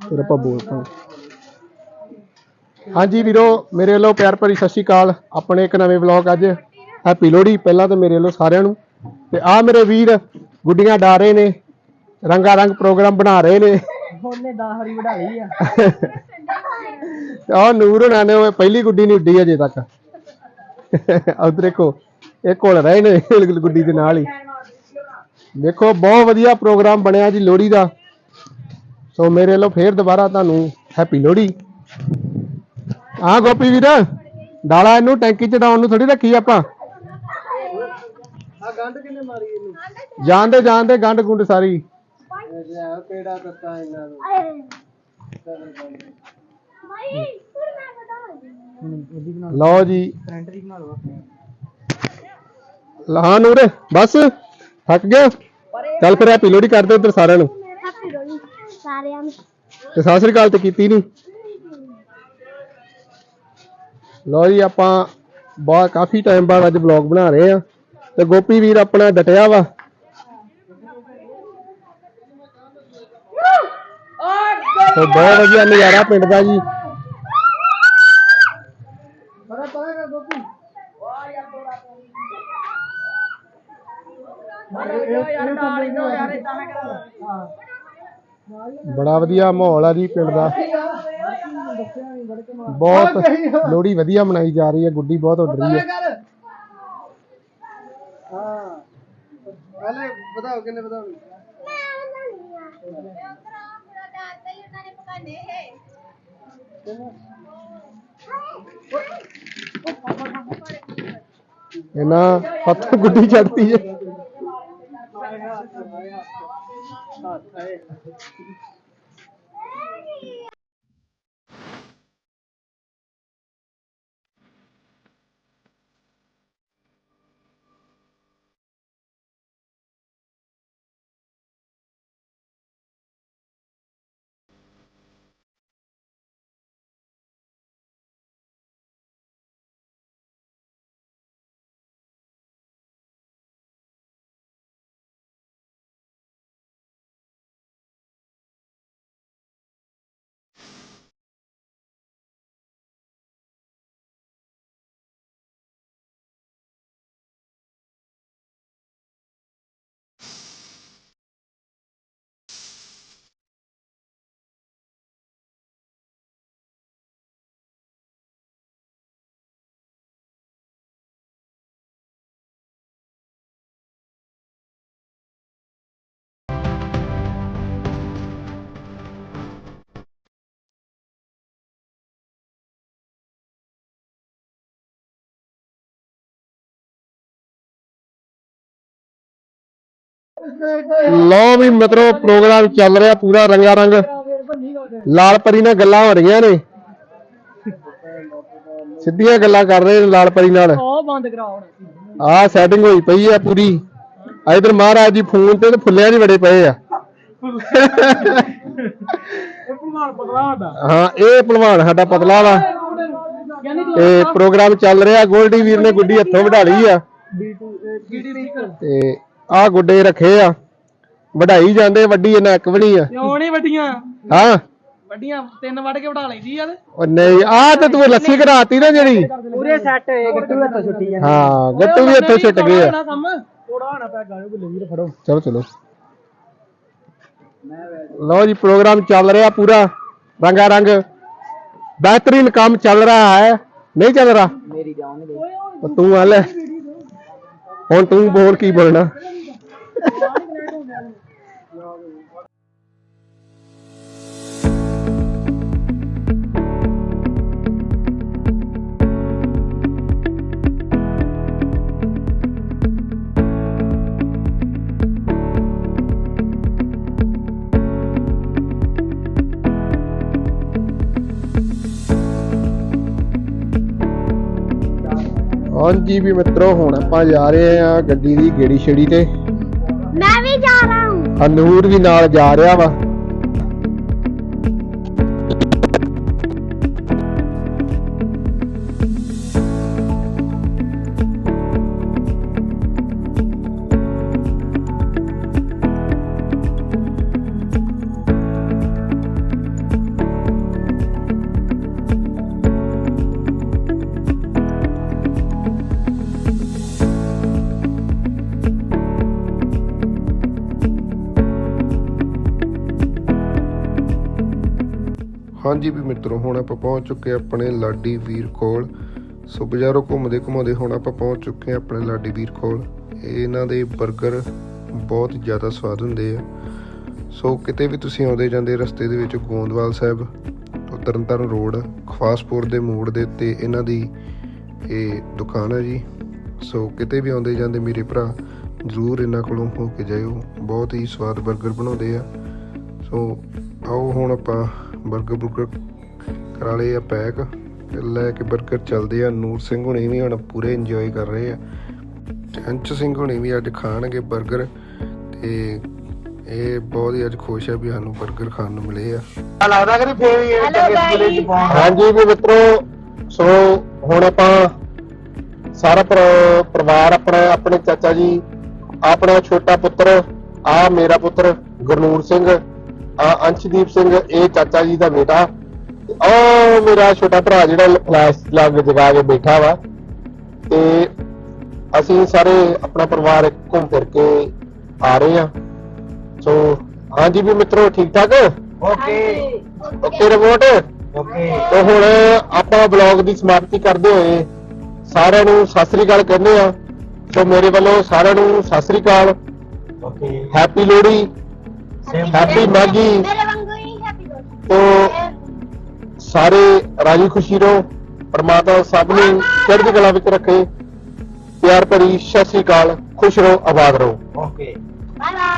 ਫਿਰ ਆਪਾਂ ਬੋਲ ਪਾਂ ਹਾਂਜੀ ਵੀਰੋ ਮੇਰੇ ਵੱਲੋਂ ਪਿਆਰ ਭਰੀ ਸਤਿ ਸ਼੍ਰੀ ਅਕਾਲ। ਆਪਣੇ ਇੱਕ ਨਵੇਂ ਵਲੌਗ ਅੱਜ। ਹੈਪੀ ਲੋਹੜੀ ਪਹਿਲਾਂ ਤਾਂ ਮੇਰੇ ਵੱਲੋਂ ਸਾਰਿਆਂ ਨੂੰ। ਤੇ ਆ ਮੇਰੇ ਵੀਰ ਗੁੱਡੀਆਂ ਡਾ ਰਹੇ ਨੇ। ਰੰਗਾ ਰੰਗ ਪ੍ਰੋਗਰਾਮ ਬਣਾ ਰਹੇ ਨੇ। ਉਹਨੇ 10 ਹਰੀ ਵਢਾਈ ਆ। ਆ ਨੂਰ ਹੋਣਾ ਨੇ ਉਹ ਪਹਿਲੀ ਗੁੱਡੀ ਨਹੀਂ ਉੱਡੀ ਅਜੇ ਤੱਕ। ਉਧਰ ਦੇਖੋ ਇਹ ਕੋਲ ਰਹੇ ਨੇ ਗੁੱਡੀ ਦੇ ਨਾਲ ਹੀ। ਦੇਖੋ ਬਹੁਤ ਵਧੀਆ ਪ੍ਰੋਗਰਾਮ ਬਣਿਆ ਜੀ ਲੋਹੜੀ ਦਾ। ਸੋ ਮੇਰੇ ਵੱਲੋਂ ਫੇਰ ਦੁਬਾਰਾ ਤੁਹਾਨੂੰ ਹੈਪੀ ਲੋਹੜੀ। ਆ ਗੋਪੀ ਵੀਰ ਡਾਲਾ ਇਹਨੂੰ ਟੈਂਕੀ ਚ ਡਾਉਣ ਨੂੰ ਥੋੜੀ ਰੱਖੀ ਆਪਾਂ। ਆ ਗੰਢ ਕਿੰਨੇ ਮਾਰੀ ਇਹਨੂੰ? ਜਾਣਦੇ ਜਾਣਦੇ ਗੰਢ ਗੁੰਡ ਸਾਰੀ। ਦਿੱਤਾ ਇਹਨਾਂ ਨੂੰ ਲਓ ਜੀ। ਕਰੰਟ ਦੀ ਬਣਾ ਲਓ ਲਾ ਨੂਰ ਬਸ ਥੱਕ ਗਿਆ। ਚੱਲ ਫਿਰ ਹੈਪੀ ਲੋਹੜੀ ਕਰਦੇ ਉਧਰ ਸਾਰਿਆਂ ਨੂੰ। ਸਾਰਿਆਂ ਨੂੰ। ਤੇ ਸਤਿ ਸ੍ਰੀ ਅਕਾਲ ਤੇ ਕੀਤੀ ਨਹੀਂ ਲਓ ਜੀ ਆਪਾਂ ਬਹੁਤ ਕਾਫੀ ਟਾਈਮ ਬਾਅਦ ਅੱਜ ਵਲੌਗ ਬਣਾ ਰਹੇ ਆ ਤੇ ਗੋਪੀ ਵੀਰ ਆਪਣਾ ਡਟਿਆ ਵਾ। ਤੇ ਬਹੁਤ ਵਧੀਆ ਨਜ਼ਾਰਾ ਪਿੰਡ ਦਾ ਜੀ। ਯਾਰ ਨਾਲ ਹੀ ਦੋ ਯਾਰ ਇਦਾਂ ਨਾ ਕਰ ਬੜਾ ਵਧੀਆ ਮਾਹੌਲ ਆ ਜੀ ਪਿੰਡ ਦਾ। ਬਹੁਤ ਲੋਹੜੀ ਵਧੀਆ ਮਨਾਈ ਜਾ ਰਹੀ ਹੈ, ਗੁੱਡੀ ਬਹੁਤ ਉੱਡ ਰਹੀ ਹੈ। ਕਰ ਹਾਂ ਪਹਿਲੇ ਬਤਾਓ ਕਿੰਨੇ ਬਤਾਓ ਇਹਨਾਂ ਹੱਥ ਗੁੱਡੀ ਚੜਦੀ ਹੈ। 啊可以 ਲਓ ਵੀ ਮਿੱਤਰੋ ਪ੍ਰੋਗਰਾਮ ਚੱਲ ਰਿਹਾ ਪੂਰਾ ਰੰਗਾ ਰੰਗ। ਲਾਲ ਪਰੀ ਨਾਲ ਗੱਲਾਂ ਹੋ ਰਹੀਆਂ ਨੇ। ਸਿੱਧੀਆਂ ਗੱਲਾਂ ਕਰ ਰਹੇ ਨੇ ਲਾਲ ਪਰੀ ਨਾਲ। ਉਹ ਬੰਦ ਕਰਾਓ ਹੁਣ ਆਹ ਸੈਟਿੰਗ ਹੋਈ ਪਈ ਆ ਪੂਰੀ। ਇਧਰ ਮਹਾਰਾਜ ਜੀ ਫੋਨ ਤੇ ਤੇ ਫੁੱਲਿਆਂ 'ਚ ਬੜੇ ਪਏ ਆ। ਹਾਂ ਇਹ ਭਲਵਾਨ ਸਾਡਾ ਪਤਲਾ ਵਾ। ਤੇ ਪ੍ਰੋਗਰਾਮ ਚੱਲ ਰਿਹਾ ਗੋਲਡੀ ਵੀਰ ਨੇ ਗੁੱਡੀ ਹੱਥੋਂ ਵਢਾ ਲਈ ਆ। B2 GD ਰੀਕਲ ਤੇ ਆਹ ਗੁੱਡੇ ਰੱਖੇ ਆ। ਵਢਾਈ ਜਾਂਦੇ ਵੱਡੀ ਇਹਨਾਂ ਇੱਕ ਵੀ ਨਹੀਂ ਆ। ਕਿਉਂ ਨਹੀਂ ਵੱਡੀਆਂ? ਹਾਂ। ਵੱਡੀਆਂ ਤਿੰਨ ਵੱਢ ਕੇ ਵਢਾ ਲੈਂਦੀ ਆ ਤੇ। ਉਹ ਨਹੀਂ ਆਹ ਤੇ ਤੂੰ ਲੱਸੀ ਘਰਾਤੀ ਨਾ ਜਿਹੜੀ। ਪੂਰੇ ਸੈੱਟ ਗੱਟੂ ਹੱਥ ਛੁੱਟੀ ਆ ਹਾਂ ਗੱਟੂ ਵੀ ਇੱਥੇ ਛੁੱਟ ਗਏ ਆ। ਕੰਮ। ਥੋੜਾ ਹੋਣਾ ਪਿਆ ਗਾਇਓ ਬੱਲੇ ਵੀਰ ਫੜੋ। ਚਲੋ ਚਲੋ। ਲਓ ਜੀ ਪ੍ਰੋਗਰਾਮ ਚੱਲ ਰਿਹਾ ਪੂਰਾ। ਰੰਗਾ ਰੰਗ। ਬਿਹਤਰੀਨ ਕੰਮ ਚੱਲ ਰਹਾ ਹੈ। ਨਹੀਂ ਚੱਲ ਰਹਾ? ਮੇਰੀ ਜਾਨ ਨਹੀਂ ਤੂੰ ਆ ਲੈ। ਹੁਣ ਤੂੰ ਬੋਲ ਕੀ ਬੋਲਣਾ? ਹਾਂਜੀ ਵੀ ਮਿੱਤਰੋ ਹੁਣ ਆਪਾਂ ਜਾ ਰਹੇ ਆ ਗੱਡੀ ਦੀ ਗੇੜੀ ਛੇੜੀ ਤੇ। ਮੈਂ ਵੀ ਜਾ ਰਹਾ ਹੂੰ। ਅਨੂਰ ਵੀ ਨਾਲ ਜਾ ਰਿਹਾ ਵਾ। ਹਾਂਜੀ ਵੀ ਮਿੱਤਰੋ, ਹੁਣ ਆਪਾਂ ਪਹੁੰਚ ਚੁੱਕੇ ਹਾਂ ਆਪਣੇ ਲਾਡੀ ਵੀਰ ਕੋਲ। ਸੋ ਬਾਜ਼ਾਰੋਂ ਘੁੰਮਦੇ ਘੁੰਮਾਉਂਦੇ ਹੁਣ ਆਪਾਂ ਪਹੁੰਚ ਚੁੱਕੇ ਹਾਂ ਆਪਣੇ ਲਾਡੀ ਵੀਰ ਕੋਲ। ਇਹਨਾਂ ਦੇ 버ਗਰ ਬਹੁਤ ਜ਼ਿਆਦਾ ਸਵਾਦ ਹੁੰਦੇ ਆ। ਸੋ ਕਿਤੇ ਵੀ ਤੁਸੀਂ ਆਉਂਦੇ ਜਾਂਦੇ ਰਸਤੇ ਦੇ ਵਿੱਚ ਗੋਂਦਵਾਲ ਸਾਹਿਬ ਤੋਂ ਤਰਨਤਾਰਨ ਰੋਡ, ਖਵਾਸਪੁਰ ਦੇ ਮੋੜ ਦੇ ਉੱਤੇ ਇਹਨਾਂ ਦੀ ਇਹ ਦੁਕਾਨ ਹੈ ਜੀ। ਸੋ ਕਿਤੇ ਵੀ ਆਉਂਦੇ ਜਾਂਦੇ ਮੇਰੇ ਭਰਾ, ਜ਼ਰੂਰ ਇਹਨਾਂ ਕੋਲੋਂ ਹੋ ਕੇ ਜਾਇਓ। ਬਹੁਤ ਹੀ ਸਵਾਦ 버ਗਰ ਬਣਾਉਂਦੇ ਆ। ਸੋ ਆਓ ਹੁਣ ਆਪਾਂ ਬਰਗਰ ਬੁਰਗਰ ਕਰਾ ਲਏ ਆ ਪੈਕ ਤੇ ਲੈ ਕੇ 버ਗਰ ਚੱਲਦੇ ਆ। ਨੂਰ ਸਿੰਘ ਹੁਣੇ ਵੀ ਹੁਣ ਪੂਰੇ ਇੰਜੋਏ ਕਰ ਰਹੇ ਆ। ਅੰਚ ਸਿੰਘ ਹੁਣੇ ਵੀ ਅੱਜ ਖਾਣਗੇ 버ਗਰ ਤੇ ਇਹ ਬਹੁਤ ਹੀ ਅੱਜ ਖੁਸ਼ ਹੈ ਵੀ ਸਾਨੂੰ 버ਗਰ ਖਾਣ ਨੂੰ ਮਿਲੇ ਆ। ਲੱਗਦਾ ਕਿ ਫੇਰ ਇਹ ਚੰਗੇ ਸਕੂਲੇ ਚ ਪਾਉਣ। ਹਾਂਜੀ ਵੀ ਮਿੱਤਰੋ ਸੋ ਹੁਣ ਆਪਾਂ ਸਾਰਾ ਪਰਿਵਾਰ ਆਪਣਾ ਆਪਣੇ ਚਾਚਾ ਜੀ ਆਪਣਾ ਛੋਟਾ ਪੁੱਤਰ ਆ ਮੇਰਾ ਪੁੱਤਰ ਗੁਰਨੂਰ ਸਿੰਘ ਅੰਸ਼ਦੀਪ ਸਿੰਘ ਇਹ ਚਾਚਾ ਜੀ ਦਾ ਬੇਟਾ। ਉਹ ਮੇਰਾ ਛੋਟਾ ਭਰਾ ਜਿਹੜਾ ਫਲੈਸ਼ ਲੱਗ ਜਗਾ ਕੇ ਬੈਠਾ ਵਾ। ਤੇ ਅਸੀਂ ਸਾਰੇ ਆਪਣਾ ਪਰਿਵਾਰ ਘੁੰਮ ਫਿਰ ਕੇ ਆ ਰਹੇ ਆ ਸੋ ਹਾਂਜੀ ਵੀ ਮਿੱਤਰੋ ਠੀਕ ਠਾਕ? ਓਕੇ। Okay report? ਓਕੇ। ਤੇ ਹੁਣ ਆਪਾਂ ਬਲੌਗ ਦੀ ਸਮਾਪਤੀ ਕਰਦੇ ਹੋਏ ਸਾਰਿਆਂ ਨੂੰ ਸਤਿ ਸ੍ਰੀ ਅਕਾਲ ਕਹਿੰਦੇ ਆ ਸੋ ਮੇਰੇ ਵੱਲੋਂ ਸਾਰਿਆਂ ਨੂੰ ਸਤਿ ਸ੍ਰੀ ਅਕਾਲ। Okay. Happy Lohri. Happy Maggi. ਮੇਰੇ ਵਾਂਗੂ ਹੀ ਹੈਪੀ ਲੋਹੜੀ ਤੋਂ ਸਾਰੇ ਰਾਜੀ ਖੁਸ਼ੀ ਰਹੋ ਪਰਮਾਤਮਾ ਸਭ ਨੂੰ ਚੜ੍ਹਦੀ ਕਲਾ ਵਿੱਚ ਰੱਖੇ। ਪਿਆਰ ਭਰੀ ਸਤਿ ਸ੍ਰੀ ਅਕਾਲ ਖੁਸ਼ ਰਹੋ ਆਬਾਦ ਰਹੋ। ਓਕੇ। Bye bye